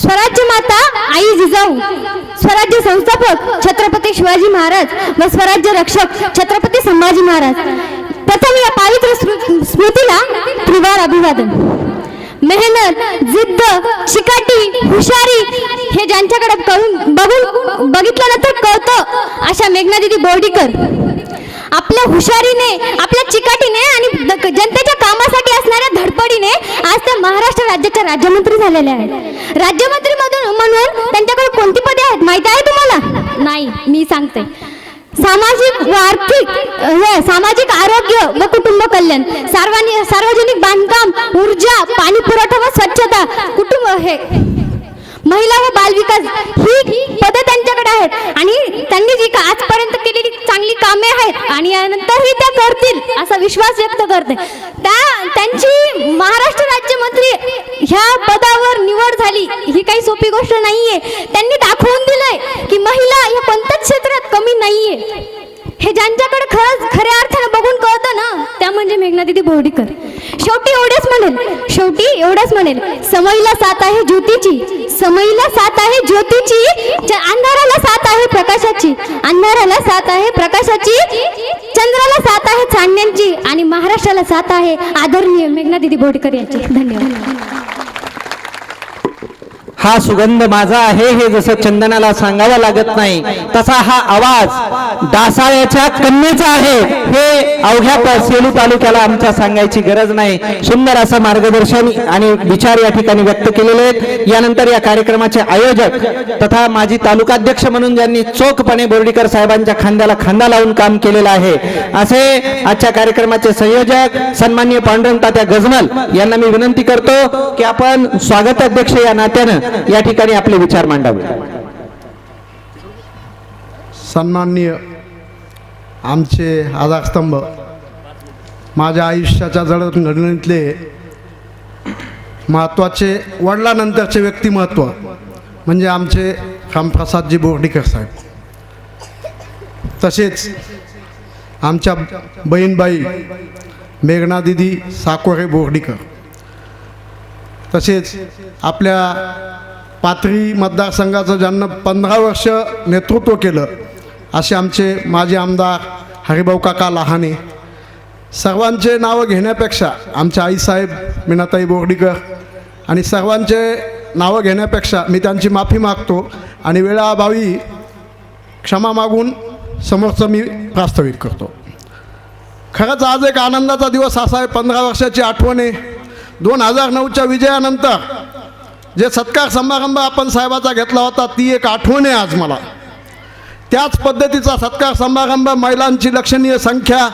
स्वराज्य माता आई जिजाऊ. स्वराज्य संस्थापक छत्रपती शिवाजी महाराज व स्वराज्य रक्षक छत्रपती संभाजी महाराज. प्रथम या पावित्र स्मृ- स्मृतीला त्रिवार अभिवादन. मेहनत जिद्द चिकाटी हुशारी हे ज्यांच्याकडे कळून बघून बघितल्यानंतर कळतं अशा मेघनादिदी बोर्डीकर. आपल्या हुशारीने आपल्या चिकाटीने आणि जनतेच्या कामासाठी असणाऱ्या धडपडीने आज त्या महाराष्ट्र राज्याच्या राज्यमंत्री झालेल्या आहेत. राज्यमंत्री मधून म्हणून त्यांच्याकडे कोणती पदे आहेत माहिती आहे तुम्हाला? नाही मी सांगते. सामाजिक व आर्थिक सामाजिक आरोग्य व कुटुंब कल्याण सार्वजनिक सार्वजनिक बांधकाम ऊर्जा पाणी पुरवठा व स्वच्छता कुटुंब हे. महिला व बालविकास ही पदं त्यांच्याकडे आहेत आणि त्यांनी जी का आजपर्यंत केलेली चांगली कामे आहेत आणि यानंतरही त्या करतील असा विश्वास व्यक्त करते. त्या त्यांची महाराष्ट्र मुख्यमंत्री ह्या पदावर निवड झाली. ही काही सोपी गोष्ट नाहीये. त्यांनी दाखवून दिलंय की महिला या कोणत्याच क्षेत्रात कमी नाहीये. हे ज्यांच्याकडे खरंच खऱ्या अर्थानं बघून कळतं ना त्या म्हणजे मेघना दिदी बोर्डीकर. शेवटी एवढेच म्हणेल. शेवटी एवढंच म्हणेल. समईला साथ आहे ज्योतीची. समईला साथ आहे ज्योतीची. अंधाराला साथ आहे प्रकाशाची. अंधाराला साथ आहे प्रकाशाची. चंद्राला साथ आहे चांदण्यांची आणि महाराष्ट्राला साथ आहे आदरणीय मेघनादिदी बोर्डीकर यांची. धन्यवाद. हा सुगंध माझा आहे हे जसं चंदनाला सांगावं लागत नाही तसा हा आवाज डासाळ्याच्या कन्येचा आहे. हे अवघ्या सेलू तालुक्याला आमच्या सांगायची गरज नाही. सुंदर असं मार्गदर्शन आणि विचार या ठिकाणी व्यक्त केलेले आहेत. यानंतर या कार्यक्रमाचे आयोजक तथा माजी तालुकाध्यक्ष म्हणून ज्यांनी चोखपणे बोर्डीकर साहेबांच्या खांद्याला खांदा लावून काम केलेलं आहे. असे आजच्या कार्यक्रमाचे संयोजक सन्माननीय पांडुरंग तात्या गजमल यांना मी विनंती करतो की आपण स्वागताध्यक्ष या नात्यानं या ठिकाणी आपले विचार मांडावे. सन्माननीय आमचे आधारस्तंभ माझ्या आयुष्याच्या जडणघडणीतले महत्त्वाचे वडिलानंतरचे व्यक्तिमत्व म्हणजे आमचे रामप्रसादजी बोर्डीकर साहेब. तसेच आमच्या बहीणबाई मेघना दिदी साकोरे बोर्डीकर. तसेच आपल्या पाथरी मतदारसंघाचं ज्यांना पंधरा वर्ष नेतृत्व केलं असे आमचे माजी आमदार हरिभाऊ काका लहाने. सर्वांचे नावं घेण्यापेक्षा आमच्या आईसाहेब मीनाताई बोर्डीकर आणि सर्वांचे नावं घेण्यापेक्षा मी त्यांची माफी मागतो आणि वेळाअभावी क्षमा मागून समोरचं मी प्रास्ताविक करतो. खरंच आज एक आनंदाचा दिवस असा आहे पंधरा वर्षाची आठवण आहे. दोन हजार नऊच्या विजयानंतर जे सत्कार समारंभ आपण साहेबाचा घेतला होता ती एक आठवण आहे आज मला. त्याच पद्धतीचा सत्कार समारंभ महिलांची लक्षणीय संख्या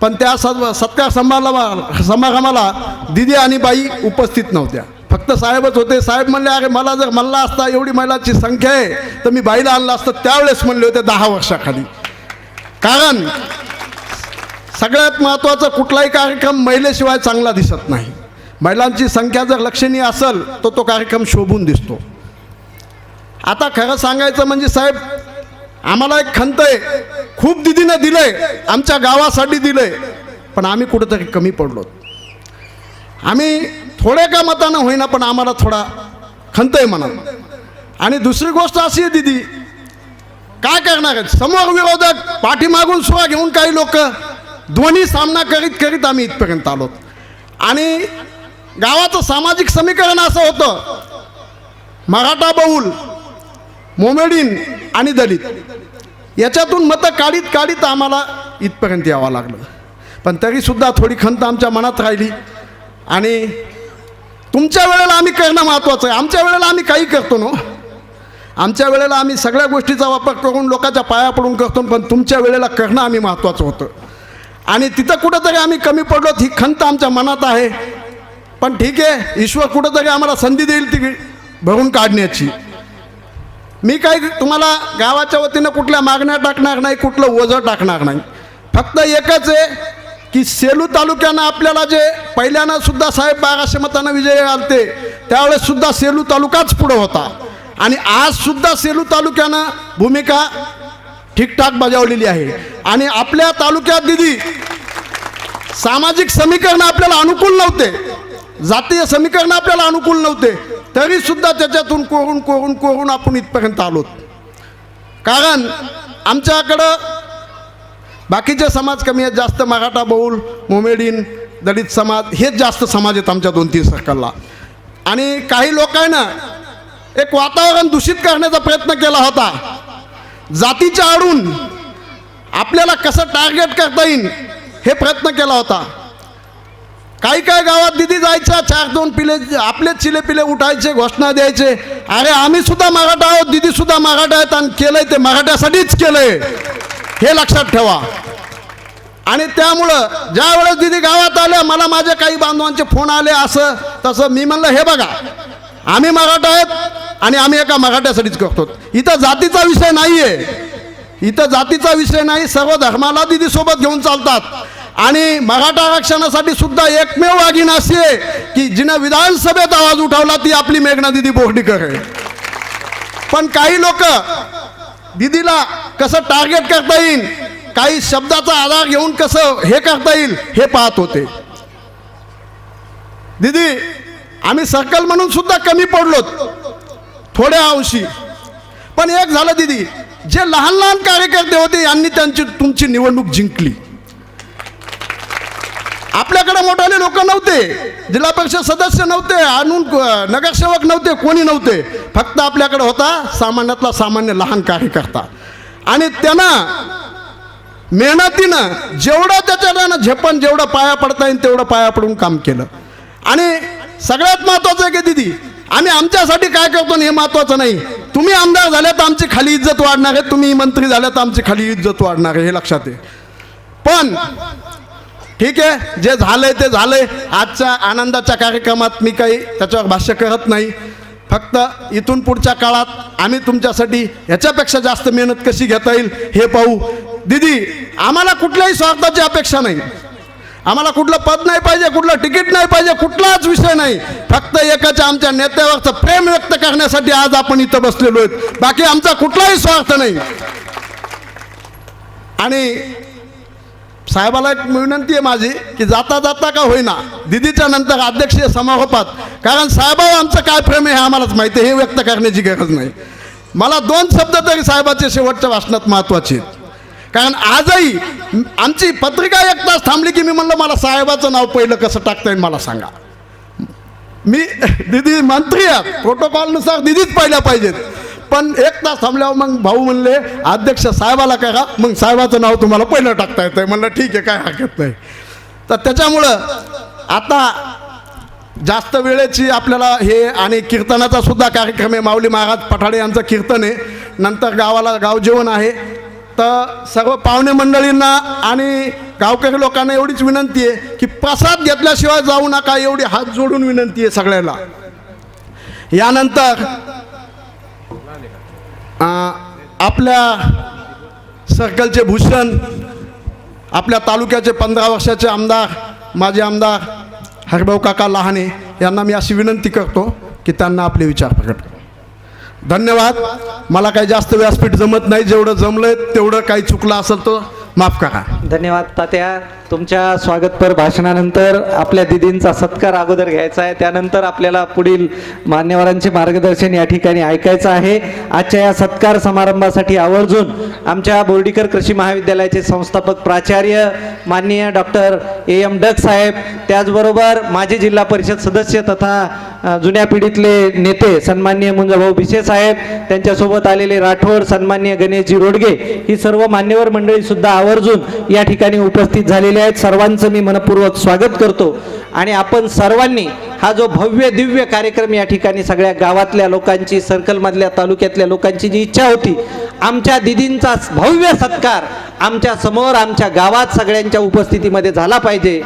पण त्या सर्व सत्कार समारंभा समारंभाला दिदी आणि बाई उपस्थित नव्हत्या. फक्त साहेबच होते. साहेब म्हणले अरे मला जर म्हणला असता एवढी महिलांची संख्या आहे तर मी बाईला आणलं असतं. त्यावेळेस म्हणले होते दहा वर्षाखाली. कारण सगळ्यात महत्त्वाचा कुठलाही कार्यक्रम महिलेशिवाय चांगला दिसत नाही. महिलांची संख्या जर लक्षणीय असेल तर तो कार्यक्रम शोभून दिसतो. आता खरं सांगायचं म्हणजे साहेब आम्हाला एक खंत आहे. खूप दिदीनं दिलंय. आमच्या गावासाठी दिलंय. पण आम्ही कुठंतरी कमी पडलो आम्ही थोड्या का मतानं होईना पण आम्हाला थोडा खंत आहे म्हणा आणि दुसरी गोष्ट अशी आहे दिदी काय करणार आहेत? समोर विरोधक पाठीमागून सुद्धा घेऊन काही लोक दोन्ही सामना करीत करीत आम्ही इथपर्यंत आलो आणि गावाचं सामाजिक समीकरण असं होतं. मराठा बहुल मोमेडीन आणि दलित. याच्यातून मतं काढीत काढीत आम्हाला इथपर्यंत यावं लागलं. पण तरीसुद्धा थोडी खंत आमच्या मनात राहिली. आणि तुमच्या वेळेला आम्ही करणं महत्त्वाचं आहे. आमच्या वेळेला आम्ही काही करतो ना हो. आमच्या वेळेला आम्ही सगळ्या गोष्टीचा वापर करून लोकांच्या पाया पडून करतो पण तुमच्या वेळेला करणं आम्ही महत्त्वाचं होतं. आणि तिथं कुठंतरी आम्ही कमी पडलो ही खंत आमच्या मनात आहे. पण ठीक आहे ईश्वर कुठंतरी आम्हाला संधी देईल ती भरून काढण्याची. मी काही तुम्हाला गावाच्या वतीनं कुठल्या मागण्या टाकणार नाही कुठलं ओझं टाकणार नाही. फक्त एकच आहे की सेलू तालुक्यानं आपल्याला जे पहिल्यानं सुद्धा साहेब बाराशे मतानं विजय आलते त्यावेळेस सुद्धा सेलू तालुकाच पुढं होता. आणि आज सुद्धा सेलू तालुक्यानं भूमिका ठीकठाक बजावलेली आहे. आणि आपल्या तालुक्यात दिदी सामाजिक समीकरण आपल्याला अनुकूल नव्हते. जातीय समीकरण आपल्याला अनुकूल नव्हते. तरी सुद्धा त्याच्यातून कोरून कोरून कोरून आपण इथपर्यंत आलोत. कारण आमच्याकडं बाकीचे समाज कमी आहेत जास्त मराठा बहुल मोमेडीन दलित समाज हेच जास्त समाज आहेत आमच्या दोन तीन सर्कलला आणि काही लोकांना एक वातावरण दूषित करण्याचा प्रयत्न केला होता. जातीच्या आडून आपल्याला कसं टार्गेट करता येईल हे प्रयत्न केला होता. काही काही गावात दिदी जायच्या चार दोन पिले आपलेच चिले पिले उठायचे घोषणा द्यायचे. अरे आम्ही सुद्धा मराठा आहोत दिदी सुद्धा मराठा आहेत आणि केलंय ते मराठ्यासाठीच केलंय. हे लक्षात ठेवा. आणि त्यामुळं ज्या वेळेस दिदी गावात आल्या मला माझ्या काही बांधवांचे फोन आले असं तसं मी म्हणलं हे बघा आम्ही मराठा आहेत आणि आम्ही एका मराठ्यासाठीच करतो. इथं जातीचा विषय नाहीये. इथं जातीचा विषय नाही सर्व धर्माला दिदी सोबत घेऊन चालतात. आणि मराठा आरक्षणासाठी सुद्धा एकमेव वाघीण अशी आहे की जिनं विधानसभेत आवाज उठवला ती आपली मेघना दिदी बोर्डीकर आहे. पण काही लोक दिदीला कसं टार्गेट करता येईल काही शब्दाचा आधार घेऊन कसं हे करता येईल हे पाहत होते. दिदी आम्ही सर्कल म्हणून सुद्धा कमी पडलोत थोड्या अंशी. पण एक झालं दिदी जे लहान लहान कार्यकर्ते होते यांनी त्यांची तुमची निवडणूक जिंकली. आपल्याकडे मोठाले लोक नव्हते. जिल्हा परिषद सदस्य नव्हते आणून नगरसेवक नव्हते कोणी नव्हते. फक्त आपल्याकडे होता सामान्यातला सामान्य लहान कार्यकर्ता. आणि त्यांना मेहनतीनं जेवढं त्याच्यानं झेपण जेवढं पाया पडता येईल तेवढं पाया पडून काम केलं. आणि सगळ्यात महत्त्वाचं आहे की दिदी आम्ही आमच्यासाठी काय करतो हे महत्त्वाचं नाही. तुम्ही आमदार झाले तर आमची खाली इज्जत वाढणार आहे. तुम्ही मंत्री झाल्या तर आमची खाली इज्जत वाढणार आहे हे लक्षात आहे. पण ठीक आहे जे झालंय ते झालंय. आजच्या आनंदाच्या कार्यक्रमात मी काही त्याच्यावर भाष्य करत नाही. फक्त इथून पुढच्या काळात आम्ही तुमच्यासाठी ह्याच्यापेक्षा जास्त मेहनत कशी घेता येईल हे पाहू. दिदी आम्हाला कुठल्याही स्वार्थाची अपेक्षा नाही. आम्हाला कुठलं पद नाही पाहिजे कुठलं तिकीट नाही पाहिजे कुठलाच विषय नाही. फक्त एकाच्या आमच्या नेत्यावरचं प्रेम व्यक्त करण्यासाठी आज आपण इथं बसलेलो आहेत. बाकी आमचा कुठलाही स्वार्थ नाही. आणि साहेबाला एक विनंती आहे माझी की जाता जाता का होईना दिदीच्या नंतर अध्यक्षीय समारोपात कारण साहेबावर आमचं काय प्रेम आहे हे आम्हालाच माहिती आहे हे व्यक्त करण्याची गरज नाही. मला दोन शब्द तरी साहेबाचे शेवटच्या भाषणात महत्त्वाचे आहेत. कारण आजही आमची पत्रिका एक तास थांबली की मी म्हणलं मला साहेबाचं नाव पहिलं कसं टाकता येईल मला सांगा. मी दिदी मंत्री आहेत प्रोटोकॉलनुसार दिदीच पहिल्या पाहिजेत. पण एक तास थांबल्यावर मग भाऊ म्हणले अध्यक्ष साहेबाला काय का मग साहेबाचं नाव तुम्हाला पहिलं टाकता येतं म्हणलं ठीक आहे काय हरकत नाही. तर त्याच्यामुळं आता जास्त वेळेची आपल्याला हे आणि कीर्तनाचा सुद्धा कार्यक्रम आहे. माऊली महाराज पठाडे यांचं कीर्तन आहे. नंतर गावाला गावजेवण आहे. तर सर्व पाहुणे मंडळींना आणि गावकरी लोकांना एवढीच विनंती आहे की प्रसाद घेतल्याशिवाय जाऊ नका. एवढी हात जोडून विनंती आहे सगळ्याला यानंतर आपल्या सर्कलचे भूषण आपल्या तालुक्याचे पंधरा वर्षाचे आमदार माजी आमदार हरभाऊ काका लहाने यांना मी अशी विनंती करतो की त्यांना आपले विचार प्रकट धन्यवाद. मला काही जास्त व्यासपीठ जमत नाही. जेवढं जमलं तेवढं काही चुकलं असेल तर माफ करा. धन्यवाद तात्या. तुमच्या स्वागतपर भाषणानंतर आपल्या दिदींचा सत्कार अगोदर घ्यायचा आहे. त्यानंतर आपल्याला पुढील मान्यवरांचे मार्गदर्शन या ठिकाणी ऐकायचं आहे. आजच्या या सत्कार समारंभासाठी आवर्जून आमच्या बोर्डीकर कृषी महाविद्यालयाचे संस्थापक प्राचार्य माननीय डॉक्टर ए एम डग साहेब त्याचबरोबर माजी जिल्हा परिषद सदस्य तथा जुन्या पिढीतले नेते सन्माननीय मुंजाभाऊ भिसे साहेब त्यांच्यासोबत आलेले राठोड सन्मान्य गणेशजी रोडगे ही सर्व मान्यवर मंडळी सुद्धा आवर्जून या या ठिकाणी उपस्थित झालेले आहेत. सर्वांचं मी मनपूर्वक स्वागत करतो. आणि आपण सर्वांनी हा जो भव्य दिव्य कार्यक्रम या ठिकाणी सगळ्या गावातल्या लोकांची सर्कलमधल्या तालुक्यातल्या लोकांची जी इच्छा होती आमच्या दिदींचा भव्य सत्कार आमच्यासमोर आमच्या गावात सगळ्यांच्या उपस्थितीमध्ये झाला पाहिजे.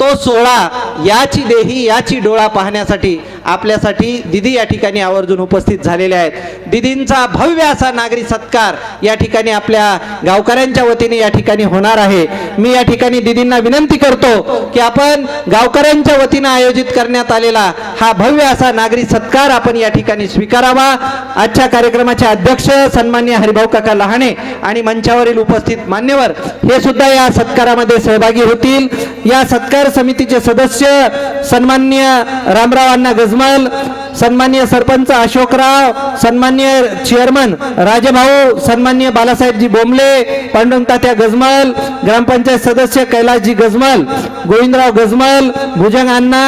तो सोहळा याची देही याची डोळा पाहण्यासाठी आपल्यासाठी दिदी या ठिकाणी आवर्जून उपस्थित झालेले आहेत. दिदींचा भव्य असा नागरी सत्कार या ठिकाणी आपल्या गावकऱ्यांच्या वतीने या ठिकाणी होणार आहे. मी या ठिकाणी दिदींना विनंती करतो की आपण गावकऱ्यांच्या वतीनं आयोजित करण्यात आलेला हा भव्य असा नागरी सत्कार आपण या ठिकाणी स्वीकारावा. आजच्या कार्यक्रमाचे अध्यक्ष सन्मान्य हरिभाऊ काका लहाणे आणि मंचावरील उपस्थित मान्यवर हे सुद्धा या सत्कारामध्ये सहभागी होतील. या सत्कार समितीचे सदस्य सन्मान्य रामरावांना गज गजबे सन्मान्य सरपंच अशोकराव सन्मान्य चेअरमन राजभाऊ सन्मान्य बालासाहेबजी बोंबले पांडुरंग तात्या गजमल ग्रामपंचायत सदस्य कैलासजी गजमल गोविंदराव गजमल भुजंग अण्णा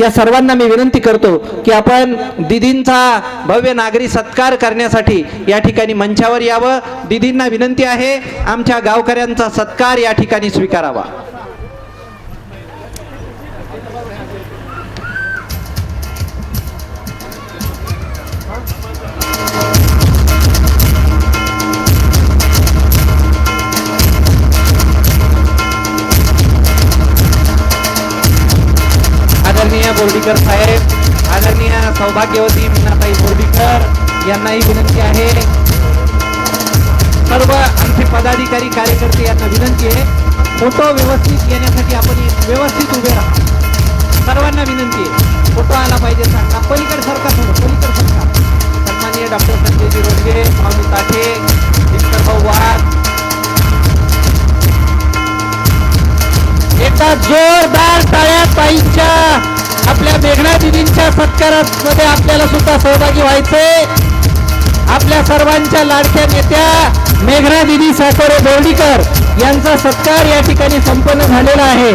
या सर्वांना मी विनंती करतो की आपण दिदींचा भव्य नागरी सत्कार करण्यासाठी या ठिकाणी मंचावर यावं. दिदींना विनंती आहे आमच्या गावकऱ्यांचा सत्कार या ठिकाणी स्वीकारावा. बोर्डीकर साहेब आदरणीय सौभाग्यवती मीनाताई बोर्डीकर यांनाही विनंती आहे. सर्व आमचे पदाधिकारी कार्यकर्ते यांना विनंती आहे. फोटो व्यवस्थित येण्यासाठी आपण व्यवस्थित उभे राहा. सर्वांना विनंती आहे. फोटो आला पाहिजे सांगा पलीकडे सरकार थोडं पलीकडे सरकार. सन्माननीय डॉक्टर संजयजी रोडगे माऊली ताठे विठ्ठल भाऊ वाघ. एकदा जोरदार आपल्या मेघना दिदींच्या सत्कारामध्ये आपल्याला सुद्धा सहभागी व्हायचे आपल्या सर्वांच्या लाडक्या नेत्या मेघना दिदी साकोरे बोर्डीकर यांचा सत्कार या ठिकाणी संपन्न झालेला आहे.